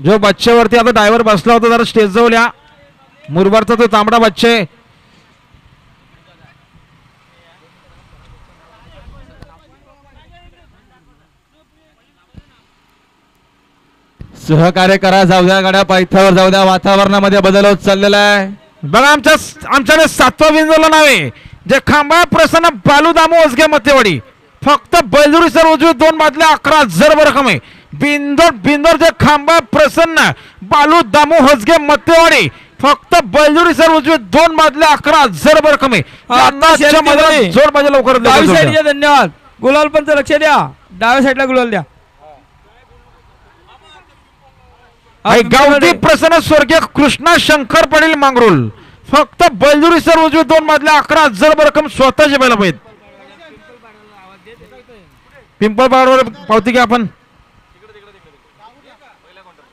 जो बच्चेवरती आता ड्रायव्हर बसला होता जरा स्टेज जवळ या. मुरबाडचा तो तांबडा बच्चे. सहकार्य करा जाऊ द्या गाड्या पायथ्यावर जाऊ द्या. वातावरणामध्ये बदल होत चाललेला आहे. बघा आमच्या आमच्याकडे सातवा बिंदूला नाव जे खांबा प्रसन्न बालू दामू ओसगे मतेवाडी. फक्त बैलजुरी सर उजवी दोन बादल्या अकरा हजार रक्कम आहे. बिंदोर बिंदोर जे खांबा प्रसन्न बालू दामू होसगे मतेवाडी फक्त बैलजुरी सर उजवी दोन बादल्या अकरा हजार शर्यतीमध्ये मैदानात जोर पाहिजे लवकर डावी धन्यवाद. गुलाल पण लक्ष द्या. डाव्या साईडला गुलाल द्या. गावठी तुमच्याकडे. प्रसन्न स्वर्गीय कृष्णा शंकर पाटील मांगरोल. फक्त बैलजुरी सर उजवी दोन मधल्या अकरा हजार रक्कम स्वतःचे बैल पाहिजेत. पिंपळ पावती घ्या आपण. లేకుండా